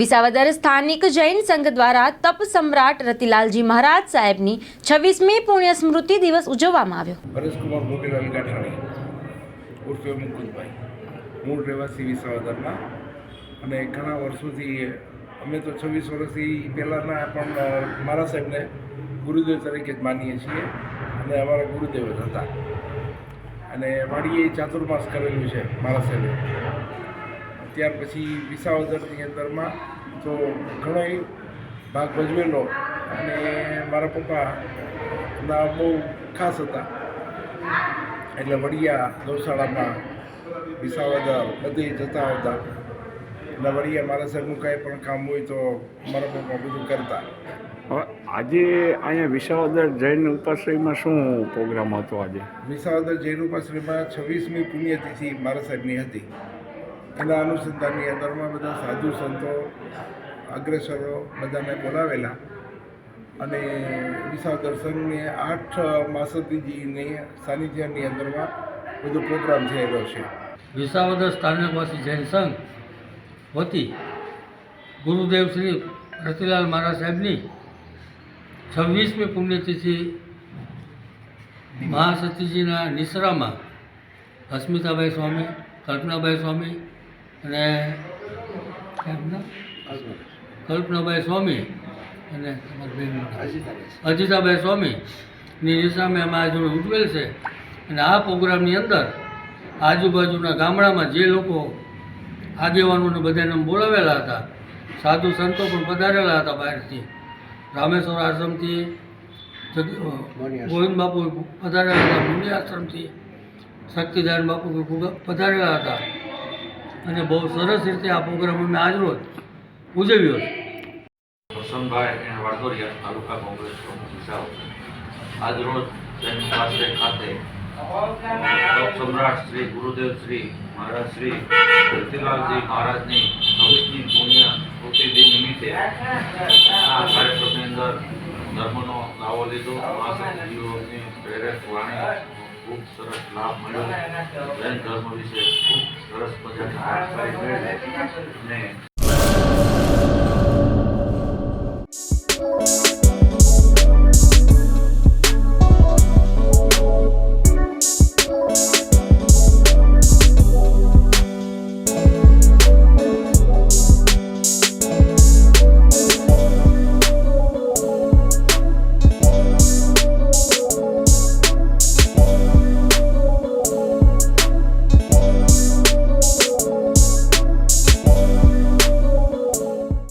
વિસાવદર સ્થાનિક જૈન સંઘ દ્વારા તપ સમ્રાટ રતિલાલજી મહારાજ સાહેબની છવ્વીસમી પુણ્ય સ્મૃતિ દિવસ ઉજવવામાં આવ્યો. પરેશકુમાર મોતીલાલ ગાંઠાણી, ઉર્ફે મુકુદભાઈ, મૂળ રહેવાસી વિસાવદરના અને ઘણા વર્ષોથી અમે તો છવ્વીસ વર્ષથી પહેલાંના પણ મારા સાહેબને ગુરુદેવ તરીકે જ માનીએ છીએ. અને અમારા ગુરુદેવ જ હતા. અને વાડીએ ચાતુર્માસ કરેલું છે મારા સાહેબે. ત્યાર પછી વિસાવદરની અંદરમાં તો ઘણો ભાગ ભજવેલો અને મારા પપ્પા ના બહુ ખાસ હતા. એટલે વડિયા ગૌશાળામાં વિસાવદર બધે જતા હતા એટલે વડિયા મારા સાહેબનું કાંઈ પણ કામ હોય તો મારા પપ્પા બધું કરતા. હવે આજે અહીંયા વિસાવદર જૈન ઉપાશ્રયમાં શું પ્રોગ્રામ હતો આજે? વિસાવદર જૈન ઉપાશ્રયમાં છવ્વીસમી પુણ્યતિથિ મારા સાહેબની હતી. એના અનુસંધાનની અંદરમાં બધા સાધુ સંતો, અગ્રેસરો બધાને બોલાવેલા અને વિશાળ દર્શનની આઠ માસતીજીની સાનિધ્યની અંદરમાં બધો પ્રોગ્રામ થયેલો છે. વિસાવદર સ્થાનકવાસી જૈન સંઘ વતી ગુરુદેવ શ્રી રતિલાલ મહારાજ સાહેબની છવ્વીસમી પુણ્યતિથિ મહાસતીજીના નિસરામાં અસ્મિતાભાઈ સ્વામી, કલ્પનાભાઈ સ્વામી અને? કલ્પનાભાઈ સ્વામી અને? અજીતાભાઈ સ્વામીની નિશામે અમે આજે ઉજવેલ છે. અને આ પ્રોગ્રામની અંદર આજુબાજુના ગામડામાં જે લોકો આગેવાનોને બધાને બોલાવેલા હતા સાધુ સંતો પણ પધારેલા હતા બહારથી. રામેશ્વર આશ્રમથી ગોવિંદ બાપુ પધારેલા હતા મુનિ આશ્રમથી શક્તિદાન બાપુ પધારેલા હતા. અને બહુ સરસ રીતે આ પ્રોગ્રામ અમે આજરોજ ઉજવ્યો છે. પ્રસન્નભાઈ વાડોરિયા તાલુકા કોંગ્રેસ પ્રમુખ આજરોજ આજ રોજ જૈન ઉપાશ્રય ખાતે સમ્રાટ શ્રી ગુરુદેવ શ્રી મહારાજ શ્રી રતિલાલજી મહારાજની ભવિષ્યની પુણ્ય સ્મૃતિ નિમિત્તે આ કાર્યક્રમની અંદર ધર્મનો લાવો લીધો. મહાસંઘીઓની પ્રેરક વાણી ખૂબ સરસ લાભ મળ્યો. જૈન ધર્મ વિશે ખૂબ સરસ I say nay. Nay.